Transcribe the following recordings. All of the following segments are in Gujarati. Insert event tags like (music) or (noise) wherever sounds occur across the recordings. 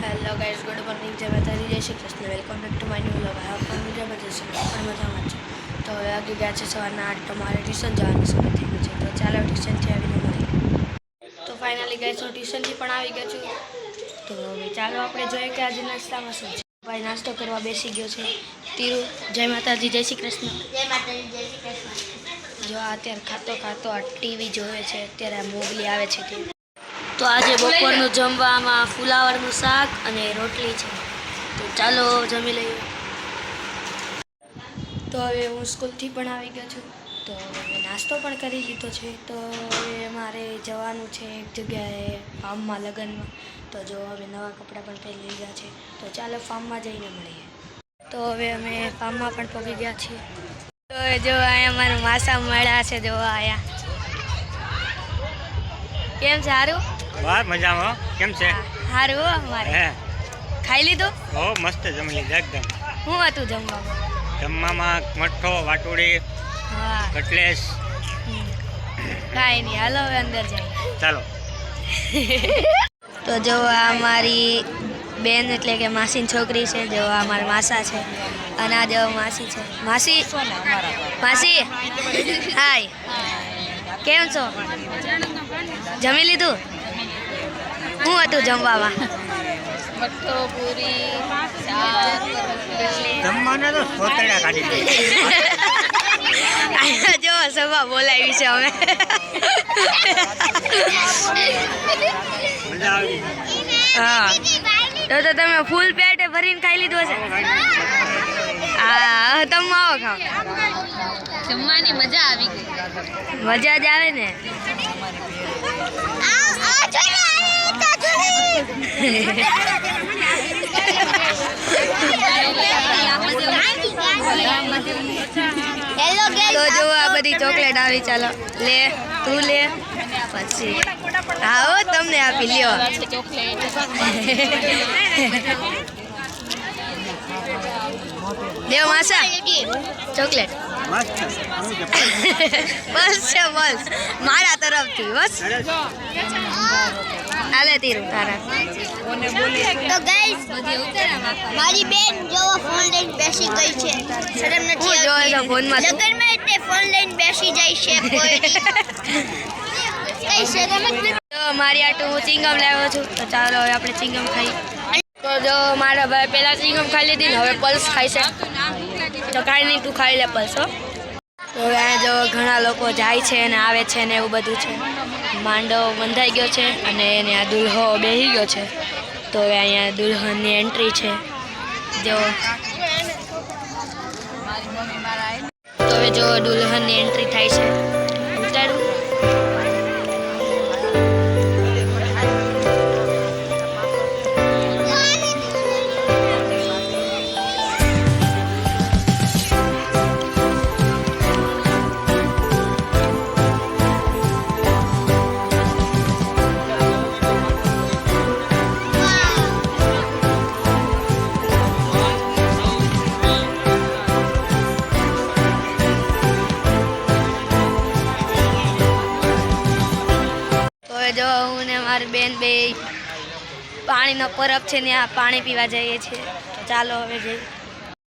હેલો ગાઈઝ ગુડ મોર્નિંગ જય માતાજી જય Shri Krishna. Welcome back to my new vlog આ પણ જબરજસ્ત છે પણ મજામાં છે. તો હવે આગળ ગયા છે સવારના આઠ તો મારે ટ્યુશન જવાનું સમય થઈ ગયું છે તો ચાલો ટ્યુશનથી આવીને મળીએ. તો ફાઇનલી ગાઈઝ હું ટ્યુશનથી પણ આવી ગયો છું. તો હવે ચાલો આપણે જોઈએ કે આજે નાસ્તામાં શું છે. ભાઈ નાસ્તો કરવા બેસી ગયો છે. તીરુ જય માતાજી જય શ્રી કૃષ્ણ. જય માતાજી જય શ્રી કૃષ્ણ. જો અત્યારે ખાતો ખાતો આ ટીવી જોવે છે અત્યારે આ મોગલી આવે છે તે. તો આજે બપોરનું જમવામાં ફુલાવરનું શાક અને રોટલી છે. તો ચાલો જમી લઈએ. તો હવે હું સ્કૂલથી પણ આવી ગયો છું. તો હવે નાસ્તો પણ કરી લીધો છે. તો હવે મારે જવાનું છે એક જગ્યાએ ફાર્મમાં લગ્નમાં. તો જો હવે નવા કપડાં પણ પહેરી લીધા છે. તો ચાલો ફાર્મમાં જઈને મળીએ. તો હવે અમે ફાર્મમાં પણ પહોંચી ગયા છીએ. તો જો અહીંયા મારા માસા મળ્યા છે. જો અહીંયા કેમ સારું? વાહ મજામાં કેમ છે? સારું હો અમારે. હે. ખાઈ લીધું? ઓ મસ્ત જમી લીધું એકદમ. શું હતું જમવામાં? જમવામાં મઠ્ઠો વાટુડી કટલેસ. કાંઈ નહીં હાલો હવે અંદર જઈએ. ચાલો. તો જો આ મારી બેન એટલે કે માસીની છોકરી છે જો આ મારા માસા છે અને આ જો માસી છે. માસી? માસી? હાય. કેમ છો? જમી લીધું? શું હતું જમવામાં. જમવાના તો સોતડા કાઢી દે. જો સભા બોલાવી છે અમે. હા. તો તો તમે ફૂલ પેટે ભરીને ખાઈ લીધું હશે? હા તમે આવો ખાઓ. જમવાની મજા આવી ગઈ. મજા જ આવે ને. તો જો બધી ચોકલેટ આવી, ચાલો. લે, તું લે. પછી. આવો તમને આપી, લ્યો. દેવ માસા. ચોકલેટ. બસ છે, બસ. મારા તરફથી, બસ. હાલે તીર ઉતારા તો ગાઈસ મારી બેન જોવો ફોન લઈને બેસી ગઈ છે. શરમ નથી હું જોવે ફોનમાં લગનમાં એટલે ફોન લઈને બેસી જાય છે કોઈ. કઈ શરમ જ નથી. તો મારી આટું હું ચિંગમ લાવ્યો છું. તો ચાલો હવે આપણે ચિંગમ ખાઈ તો જો મારા ભાઈ પેલા ચિંગમ ખાઈ લીધી ને હવે પલ્સ ખાઈ છે. તો કાંઈ નહીં તું ખાઈ લે પલ્સ હો. તો અહીંયા જો ઘણા લોકો જાય છે ને આવે છે ને એવું બધું છે. માંડવ બંધાઈ ગયો છે અને એને આ દુલ્હો બેસી ગયો છે. તો હવે અહીંયા દુલ્હનની એન્ટ્રી છે. જો. તો હવે જો દુલ્હનની એન્ટ્રી થાય છે. બેન બે પાણીનો પરબ છે ને આ પાણી પીવા જઈએ છીએ. તો ચાલો હવે જઈએ.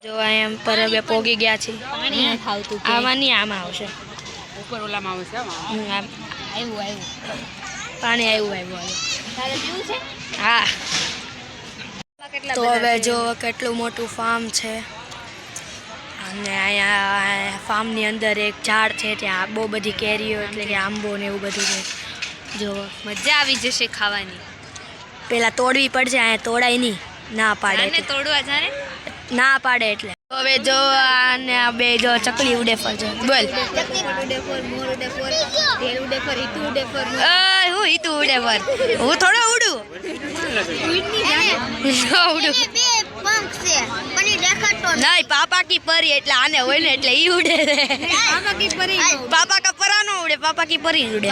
જો અહીંયા પરબે પોગી ગયા છે. આમાં નહીં આમાં આવશે. ઉપર ઓલામાં આવે છે આમાં. હમ, આમ. આવ્યું આવ્યું પાણી આવ્યું આવ્યું છે? હા. તો હવે જો કેટલું મોટું ફાર્મ છે. અને અહીંયા ફાર્મની અંદર એક ઝાડ છે ત્યાં બહુ બધી કેરીઓ એટલે કે આંબો ને એવું બધું છે. જો મજા આવી જશે ખાવાની. પેલા તોડવી પડશે અહીંયા તોડાય નહીં. ના પાડે અને એટલે. તોડવા જાને ના પાડે એટલે. હવે જો આને આ બે જો ચકલી ઉડે ફરજો બોલ. અ, હું ઈ તું ઉડે ફર. હું થોડો ઉડું. ઉડું. નહીં પાપા કી પરી એટલે આને હોય ને એટલે ઈ ઉડે પાપા કા પરા નો ઉડે. પાપા કી પરી ઉડે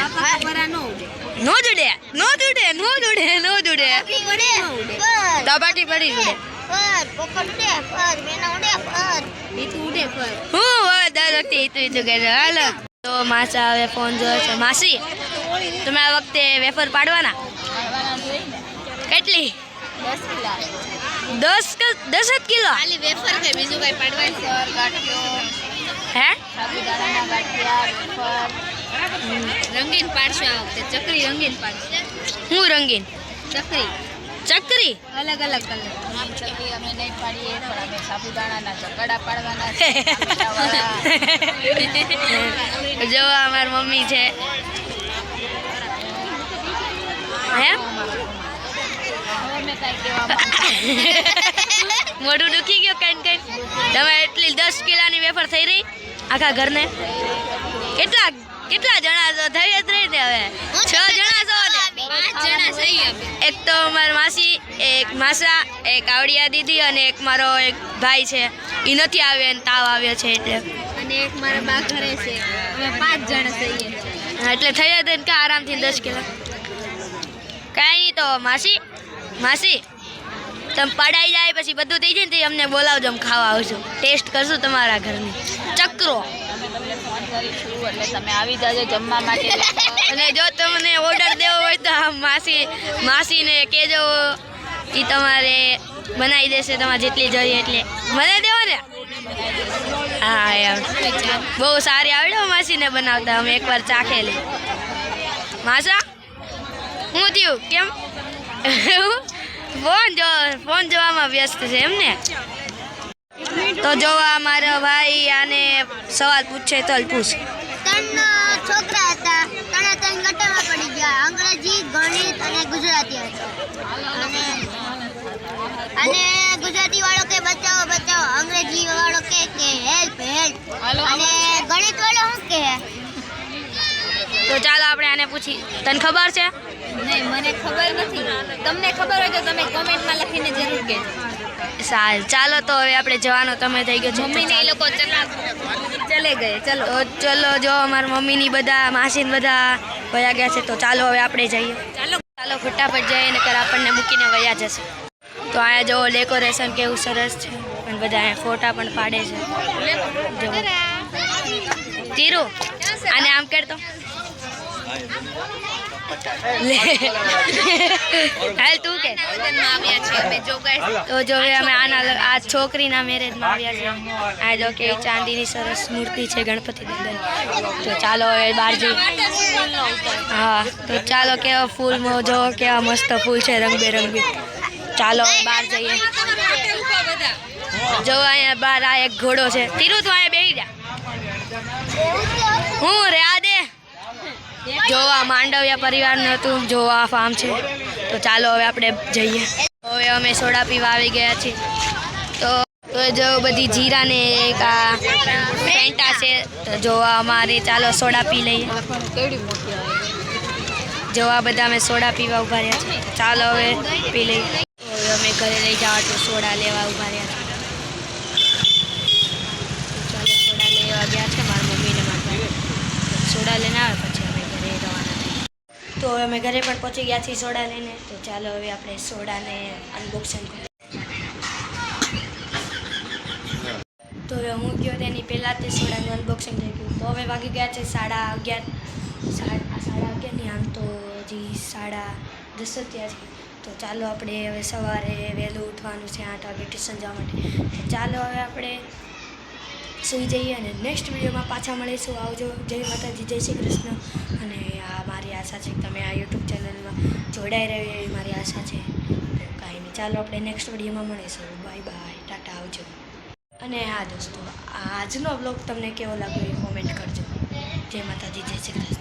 નો જ ઉડે નો ઉડે નો ઉડે નો જ ઉડે. પાપા કી પરી મેના ઉડે હું હવે દર વખતે ઈતું ઈતું કહે છે. હાલો. તો માસા હવે ફોન જોયો છે. માસી તમે આ વખતે વેફર પાડવાના? કેટલી? દસ દસ જ કિલો? ખાલી વેફર છે બીજું કઈ પાડવાનું સર ગાંઠિયો હે? સાબુદાણાના ગાંઠિયા વેફર. રંગીન પાડશું આ વખતે. ચકરી રંગીન પાડશે. હું રંગીન? ચકરી. ચકરી? અલગ અલગ કલર. ચકરી અમે નહીં પાડીએ પણ અમે સાબુદાણાના ચકડા પાડવાના (laughs) છે (laughs) જો મમ્મી છે. હે હવે મેં કાંઈ કહેવા માંગુ (laughs) મોઢું દુખી ગયું કઈ કઈ. તમે એટલી દસ કિલાની વેફર થઈ રહી આખા ઘરને. કેટલા કેટલા જણા છો? થઈ જ રહી ને હવે. છ જણા છો એક તો મારી માસી એક માસા એક આવડિયા દીદી અને એક મારો એક ભાઈ છે. એ નથી આવ્યો અને તાવ આવ્યો છે એટલે. અને એક મારા બા ઘરે છે. અમે પાંચ જણા થઈએ એટલે થઈ જાય ને કે આરામથી દસ કિલો. કાંઈ નહીં તો માસી માસી, તમે પડાઈ જાય પછી બધું થઈ જાય ને અમને બોલાવજો, અમે ખાવા આવશું. ટેસ્ટ કરશું તમારા ઘરની. ચક્રો. તમે આવી જાજો જમવા માટે અને જો તમને ઓર્ડર દેવો હોય તો માસી, માસીને કહેજો એ તમારે બનાવી દેશે, તમારે જેટલી જોઈએ એટલે. મને દેવો ને? હા, એમ. બહુ સારી આવડે માસીને બનાવતા, અમે એકવાર ચાખેલી. માસા, હું થયું? કેમ? ફોન જો ફોન જોવામાં વ્યસ્ત છે એમ ને તો જો આ મારો ભાઈ આને સવાલ પૂછે તો પૂછ. ત્રણ છોકરા હતા ત્રણે ત્રણ ગટામાં પડી ગયા. અંગ્રેજી ગણિત અને ગુજરાતી હતા. અને અને ગુજરાતી વાળો કે બચાવો બચાવો. અંગ્રેજી વાળો કે કે હેલ્પ હેલ્પ અને ગણિત વાળો શું કહે? તો ચાલો આપણે આને પૂછી તને ખબર છે? નહીં મને ખબર નથી. તમને ખબર હોય તો તમે કોમેન્ટમાં લખીને જરૂર કહેજો. સારું ચાલો તો હવે આપણે જવાનો તમે થઈ ગયો મમ્મીને એ. લોકો ચલે ગયે ચલો. ચલો જો અમારા મમ્મીની બધા માસીને બધા વયા ગયા છે તો ચાલો હવે આપણે જઈએ. ચાલો. ચાલો ફટાફટ જઈએ નકર આપણને મૂકીને વયા જશે. તો અહીંયા જો ડેકોરેશન કેવું સરસ છે. પણ બધા અહીંયા ફોટા પણ પાડે છે. જો અને આમ કરતો (laughs) હાલ તું કે. તો જો અમે આના આ છોકરીના મેરેજમાં આવ્યા છીએ આ જો કે ચાંદીની સરસ મૂર્તિ છે ગણપતિ દાદાની તો ચાલો હવે બહાર જઈએ હા, તો ચાલો કેવા ફૂલમાં જો કેવા મસ્ત ફૂલ છે રંગબેરંગી. ચાલો બહાર જઈએ. જો અહીંયા બહાર આ એક ઘોડો છે. તીરુ તું અહીંયા બેસી જા. હું રે, આ દે. જો માંડવ્યા પરિવારનું હતું, જોવા ફાર્મ છે. તો ચાલો હવે આપણે જઈએ. હવે અમે સોડા પીવા આવી ગયા છીએ. તો તો જો બધી જીરા ને એક આ પેન્ટા છે, તો જોવા અમારે ચાલો સોડા પી લઈએ. જોવા બધા અમે સોડા પીવા ઊભા રહ્યા છે ચાલો હવે પી લઈએ. હવે અમે ઘરે લઈ જવા તો સોડા લેવા ઊભા રહ્યા છે ચાલો સોડા લેવા ગયા છે, મારા મમ્મીને મારા સોડા લઈને આવે પછી અમે ઘરે રવાના થઈએ તો હવે અમે ઘરે પણ પહોંચી ગયા છીએ સોડા લઈને. તો ચાલો હવે આપણે સોડાને અનબોક્સિંગ કરીએ. તો હવે હું ગયો તેની પહેલાં તે સોડાનું અનબોક્સિંગ થઈ ગયું તો હવે વાગી ગયા છે સાડા અગિયાર. સાડા સાડા અગિયારની આમ તો હજી સાડા દસ જ છે. તો ચાલો આપણે હવે સવારે વહેલું ઉઠવાનું છે આઠ વાગે ટ્યુશન જવા માટે. તો ચાલો હવે આપણે સુઈ જઈએ અને નેક્સ્ટ વિડીયોમાં પાછા મળીશું. આવજો. જય માતાજી, જય શ્રી કૃષ્ણ. અને આ આશા છે કે તમે આ યુટ્યુબ ચેનલમાં જોડાઈ રહ્યો એવી મારી આશા છે. કાંઈ નહીં, ચાલો આપણે નેક્સ્ટ વિડીયોમાં મળીશું. બાય બાય ટાટા, આવજો. અને હા દોસ્તો, આજનો બ્લોગ તમને કેવો લાગ્યો એ કોમેન્ટ કરજો. જય માતાજી, જય શ્રી કૃષ્ણ.